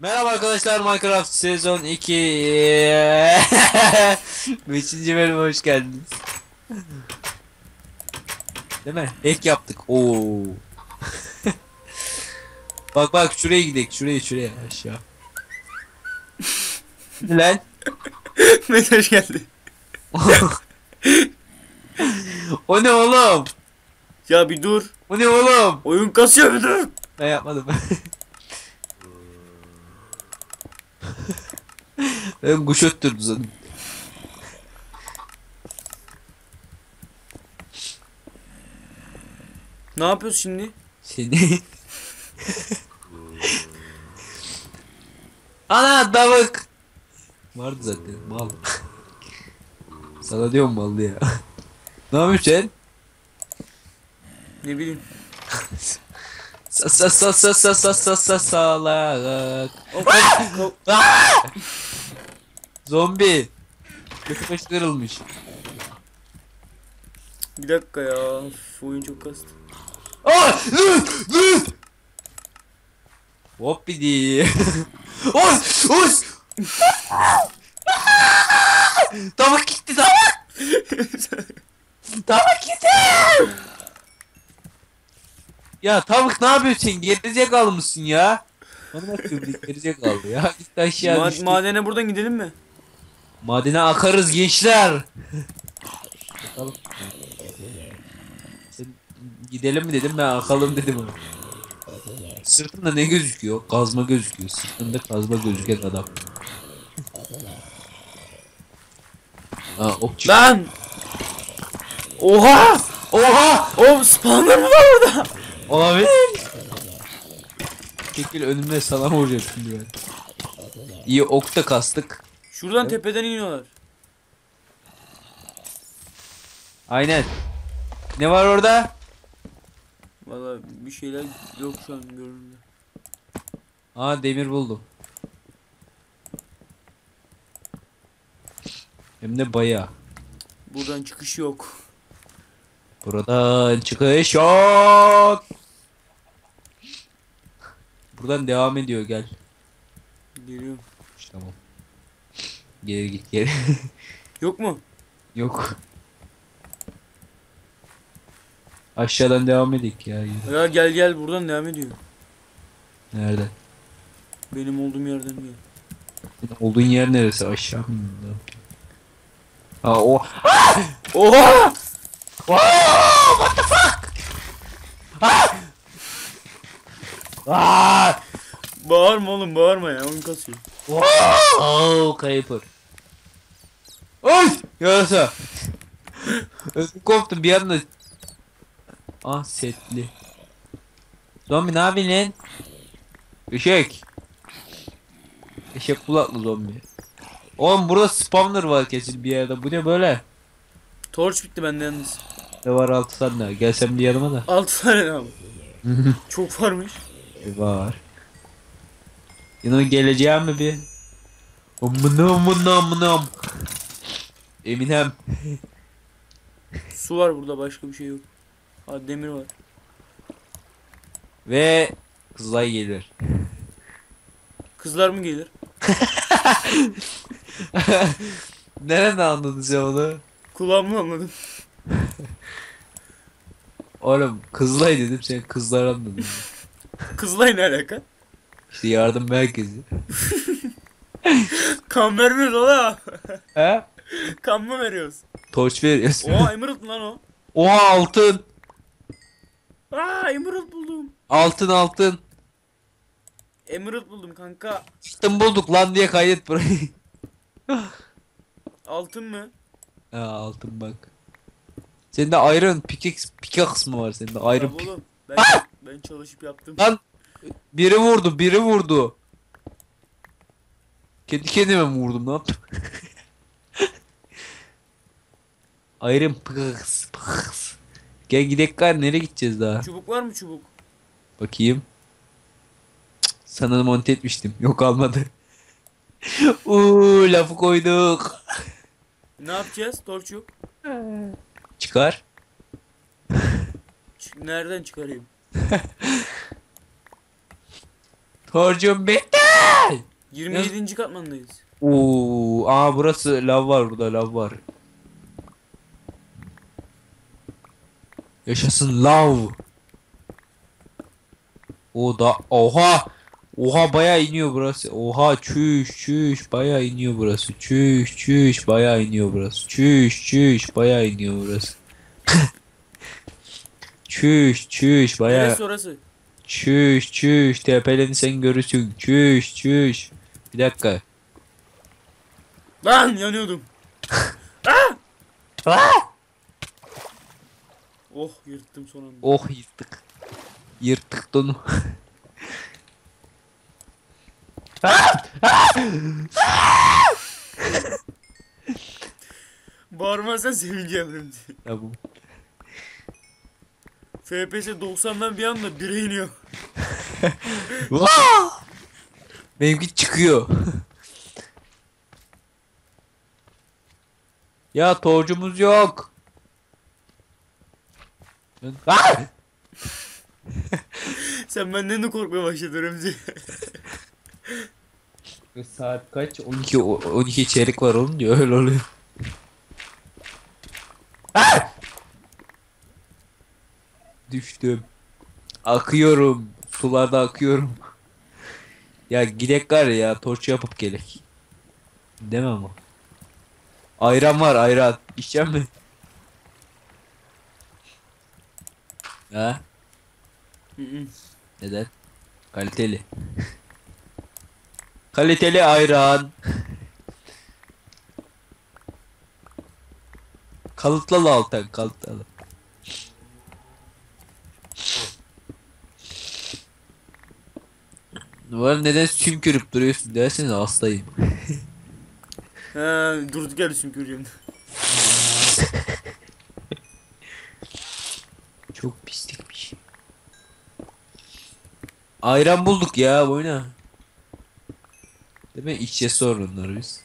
Merhaba arkadaşlar Minecraft sezon 2 Beşinci bölüme hoş geldiniz Değil mi? Ek yaptık Oo. Bak bak şuraya gidelim şuraya şuraya aşağı Lan Mesaj geldi. O ne oğlum Ya bir dur. O ne oğlum Oyun kasıyor bir dur. Ben yapmadım Ben kuş öttürdüm zaten Ne yapıyorsun şimdi? Seni. Ana tavuk. Vardı zaten mal. Sana diyorum mal ya. ne yapıyorsun sen? Ne bileyim. Sa sa sa sa sa sa sa sa salak. O kol- kol- Ah! Zombi. Başı kırılmış. bir dakika ya. Üf, oyun çok kastı. Ah! Dur! Dur! Hop bidi. Os! Os! Tavuk gitti tavuk! Tavuk gitti! Ya tavuk ne yapıyorsun? Gerizekalı mısın ya? Bana bakıyorum gerizekalı ya. Gitti aşağı Ma- düştü. madene buradan gidelim mi? Madene akarız gençler. Bakalım. Sen gidelim mi dedim ben akalım dedim. Sırtında ne gözüküyor? Kazma gözüküyor. Sırtında kazma gözüken adam. Aa okçu. Lan! Oha! Oha! Oğlum spawner mı var orada? Olabilir. Çekil önümde sana vuracağım şimdi ben. İyi ok da kastık. Şuradan tepeden iniyorlar. Aynen. Ne var orada? Valla bir şeyler yok şu an görünümde. Aa demir buldum. Hem de bayağı. Buradan çıkış yok. Buradan çıkış yok. Buradan devam ediyor gel. Geliyorum. Tamam. Geri git geri. Yok mu? yok. Aşağıdan devam edik ya. Ya gel gel buradan devam ediyor. Nerede? Benim olduğum yerden gel. Olduğun yer neresi? Aşağı mı? Aa o. Oha! What the fuck? Aa! Bağırma oğlum bağırma ya oyun kasıyor. Wow, Creeper. Oy! Yarasa. Ödüm koptu bir anda. Ah setli. Zombi ne yapıyorsun lan? Eşek. Eşek kulaklı zombi. Oğlum burada spawner var kesin bir yerde. Bu ne böyle? Torç bitti bende yalnız. Ne var altı tane? Gel sen bir yanıma da. 6 tane var. Çok varmış. E, var. Yine geleceğim mi bir? Amına amına amına. Eminem. Su var burada başka bir şey yok. Ha demir var. Ve kızlay gelir. Kızlar mı gelir? Nereden anladın sen onu? Kulağımla anladım. Oğlum kızlay dedim sen kızlar anladın. Kızlay ne alaka? İşte yardım merkezi. Kan vermiyoruz ola. He? kan mı veriyoruz? Torç veriyorsun. Oha emerald lan o. Oha altın. Aa emerald buldum. Altın altın. Emerald buldum kanka. Altın bulduk lan diye kaydet burayı. Altın mı? ha altın bak. Sende iron pickaxe, pickaxe mı var sende? Iron Tabii oğlum. Ben, ben çalışıp yaptım. Lan biri vurdu, biri vurdu. Kendi kendime mi vurdum ne yaptım? Iron pickaxe, pickaxe. Gel gidelim gari nereye gideceğiz daha? Çubuk var mı çubuk? Bakayım. Cık, Sana monte etmiştim. Yok almadı. Uuu lafı koyduk. Ne yapacağız? Torç yok. Çıkar. Nereden çıkarayım? Torcum bitti. 27. katmandayız. Oo, aa burası lav var burada lav var. Yaşasın lav. O da oha. Oha bayağı iniyor burası. Oha çüş çüş bayağı iniyor burası. Çüş çüş bayağı iniyor burası. Çüş çüş bayağı iniyor burası. çüş çüş bayağı Neresi orası? Çüş çüş tepelenirsen görürsün. Çüş çüş. Bir dakika. Lan yanıyordum. Ah! Oh yırttım son anda. Oh yırttık. Yırttık donu. Bağırmazsan sevineceğim şimdi. Tamam. FPS 90'dan bir anda 1'e iniyor. Vaa! Benimki çıkıyor. ya torcumuz yok. Ah! Sen benden de korkmaya başladın Remzi. Saat kaç? 12 o- 12 çeyrek var oğlum diyor öyle oluyor. Ah! Düştüm. Akıyorum. Sularda akıyorum. Ya gidek var ya torç yapıp gelek. Demem o. Ayran var ayran. İçecek mi? Ha? Neden? Kaliteli. Kaliteli ayran. Kalıtlalı Altan kalıtlalı. Var neden sümkürüp duruyorsun derseniz hastayım. Ha, durduk yerde sümküreceğim. Çok pislikmiş. Ayran bulduk ya boyuna. Değil mi? İçeceğiz sonra onları biz.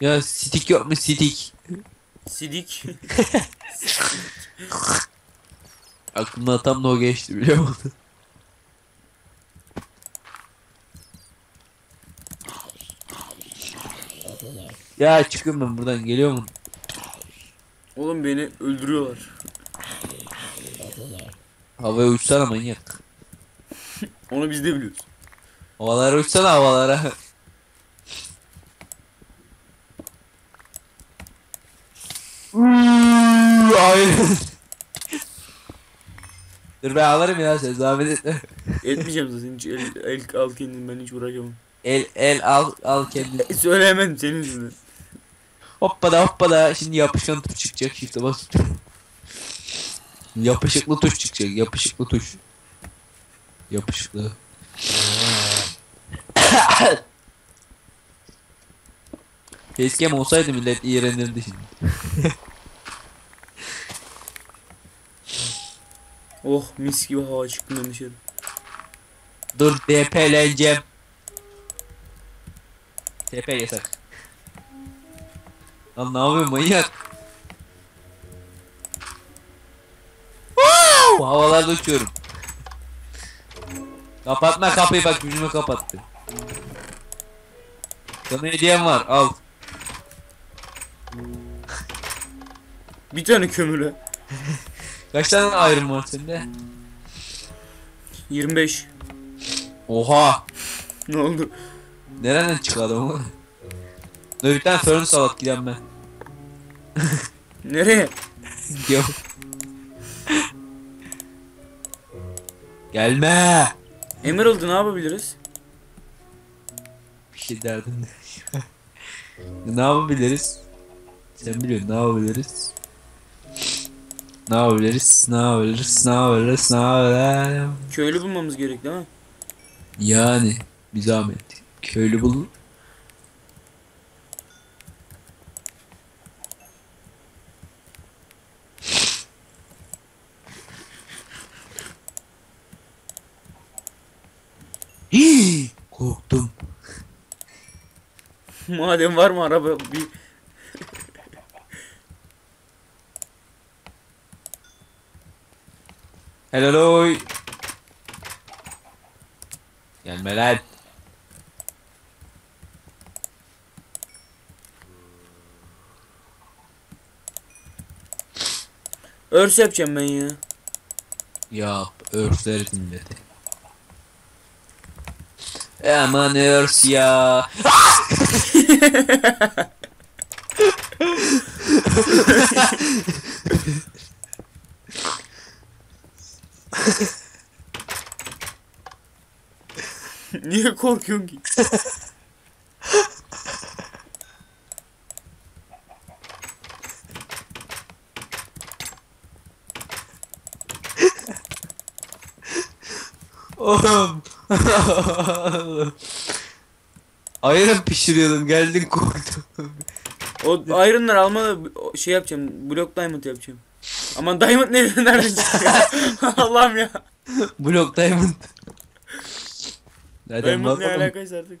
Ya stick yok mu stick? Sidik. Aklımdan tam da o geçti biliyor musun? Ya çıkıyorum ben buradan geliyor mu? Oğlum beni öldürüyorlar. Havaya uçsana manyak. Onu biz de biliyoruz. Havalara uçsana havalara. Ay. Dur ben alırım ya sen zahmet etme. Etmeyeceğim zaten hiç el, el al kendini ben hiç uğraşamam. El el al al kendini. Söyleyemedim senin yüzünden. Hoppada hoppada şimdi yapışkan tuş çıkacak shift'e bas. Yapışıklı tuş çıkacak yapışıklı tuş. Yapışıklı. Facecam olsaydı millet iğrenirdi şimdi. Oh mis gibi hava çıktım ben dışarı. Dur DP'leneceğim. TP yasak. Lan ne yapıyorsun manyak? Wow! Havalarda uçuyorum. Kapatma kapıyı bak yüzüme kapattı. Sana hediyem var al. Bir tane kömürle. Kaç tane ayrım var sende? 25. Oha! Ne oldu? Nereden çıktı adam tane fırın salat giden ben. Nereye? Yok. Gelme. Emerald'ı ne yapabiliriz? Bir şey derdim de. ne yapabiliriz? Sen biliyorsun ne yapabiliriz? Ne yapabiliriz? Ne yapabiliriz? Ne yapabiliriz? Ne yapabiliriz? Köylü bulmamız gerek değil mi? Yani bir zahmet. Köylü bul. Madem var mı araba bir... Helal oy. Gelme. Örs yapacağım ben ya. Yap örsler dinledi. Aman örs ya. ニコール競技 Oh. Ayran pişiriyordum geldin korktum. O iron'ları almalı o şey yapacağım. Block diamond yapacağım. Aman diamond nereden nereden çıkıyor? Allah'ım ya. Block Diamond. Zaten Diamond ne alakaysa artık.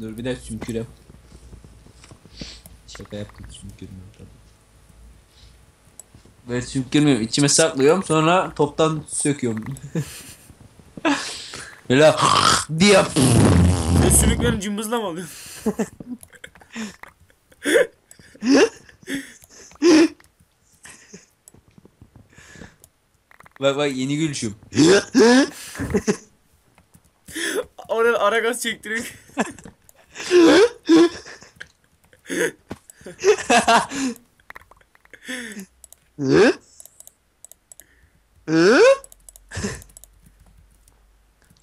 Dur bir dakika sümkürem. Şaka yaptım sümkürmüyorum tabii. Ben sümkürmüyorum. içime saklıyorum sonra toptan söküyorum. Böyle diye Ve sümüklerini cımbızla mı alıyorsun? Bak bak yeni gülüşüm. Orada ara gaz çektiriyor.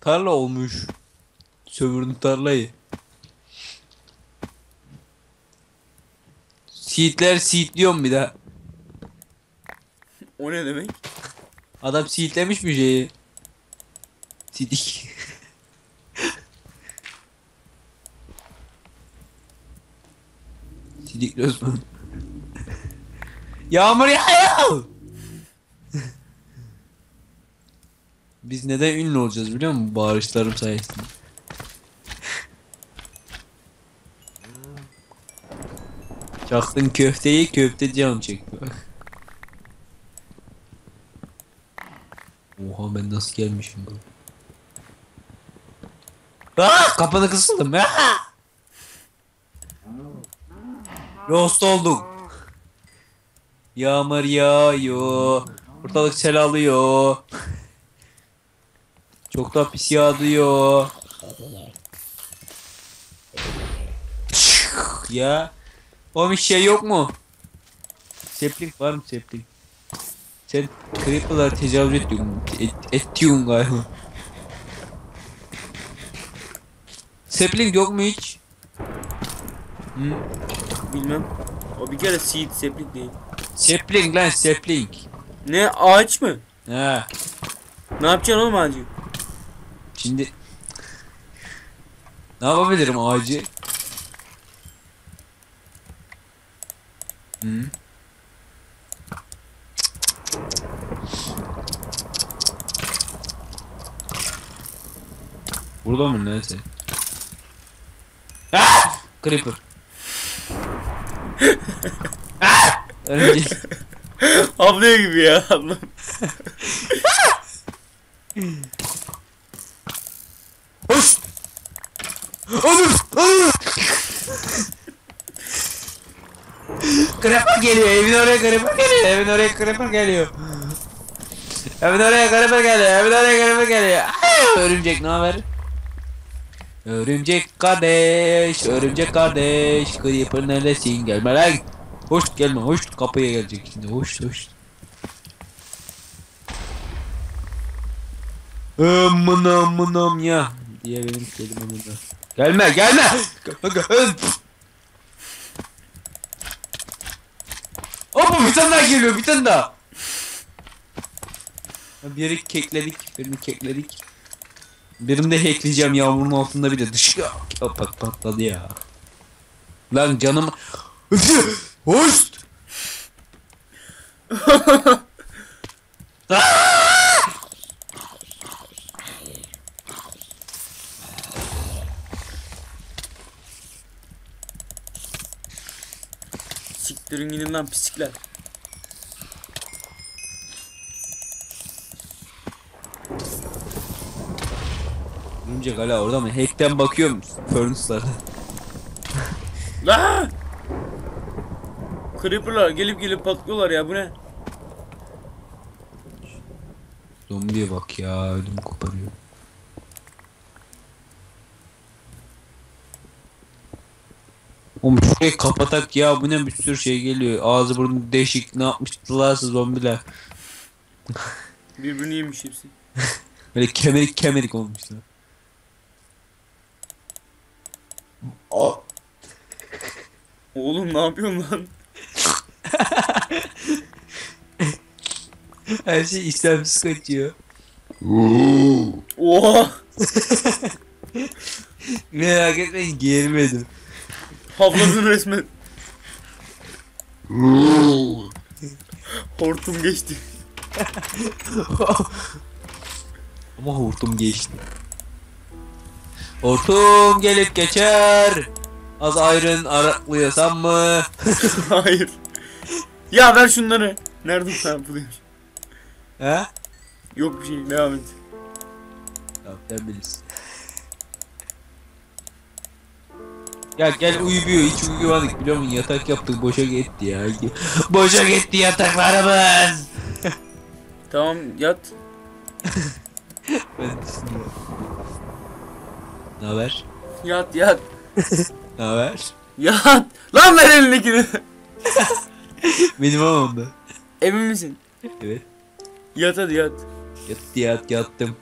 Tarla olmuş. Sömürdüm tarlayı. Seedler seedliyorum bir daha. O ne demek? Adam seedlemiş bir şeyi. Sidik. Sidikli Osman. Yağmur yağıyor. Biz neden ünlü olacağız biliyor musun? Bağırışlarım sayesinde. Çaktın köfteyi köfte can çekti. Oha ben nasıl gelmişim bu? Aa, kapanı kısıldım. Aa! Lost oldum. Yağmur yağıyor. Ortalık sel alıyor. Çok da pis yağıyor. ya. O bir şey yok mu? Seplik var mı seplik? Sen Creeper'lara tecavüz ediyorsun. Et, ettiyorsun galiba. Sapling yok mu hiç? Hı? Bilmem. O bir kere seed seplik değil. Sapling lan sapling. Ne ağaç mı? Ha. Ne yapacaksın oğlum ağacı? Şimdi ne yapabilirim ağacı? Hı? Burada mı neyse? Ah! Creeper. ah! Örümcek. Gibi ya ablam. Hoş. Olur. Olur. Creeper geliyor. Evin oraya Creeper geliyor. Evin oraya Creeper geliyor. Evin oraya Creeper geliyor. Evin oraya Creeper geliyor. Ay, örümcek ne haber? Örümcek kardeş, örümcek kardeş, Creeper neredesin? Gelme lan. Hoş gelme, hoş kapıya gelecek şimdi. Hoş, hoş. Aman aman ya diye benim kelimem burada. Gelme gelme. Hop bir tane daha geliyor bir tane daha. Ya Bir yeri kekledik birini kekledik. Birini de hackleyeceğim yağmurun altında bir de dışkı pat patladı ya. Lan canım. Hoş. Gelin lan pislikler. Örümcek hala orada mı? Hack'ten bakıyorum furnace'lara. La! Creeper'lar gelip gelip patlıyorlar ya bu ne? Zombiye bak ya ödüm koparıyor. Şurayı kapatak ya bu ne bir sürü şey geliyor. Ağzı burnu değişik ne yapmıştılarsa zombiler. Birbirini yemiş hepsi. Böyle kemerik kemerik olmuşlar. Aa. Oğlum ne yapıyorsun lan? Her şey istemsiz kaçıyor. Oha! Merak etmeyin geğirmedim. Havladın resmen. Hortum geçti. Ama hortum geçti. Hortum gelip geçer. Az ayrın araklıyorsam mı? Hayır. Ya ver şunları. Nerede sen buluyorsun? He? Yok bir şey devam et. Tamam sen bilirsin. Ya gel uyumuyor hiç uyumadık biliyor musun yatak yaptık boşa gitti ya. Boşa gitti yataklarımız. Tamam yat. Ben düşünüyorum. Ne haber? Yat yat. Ne haber? Yat. Lan ver elindekini. Benim onda. Emin misin? Evet. Yat hadi yat. Yattı yat yattım.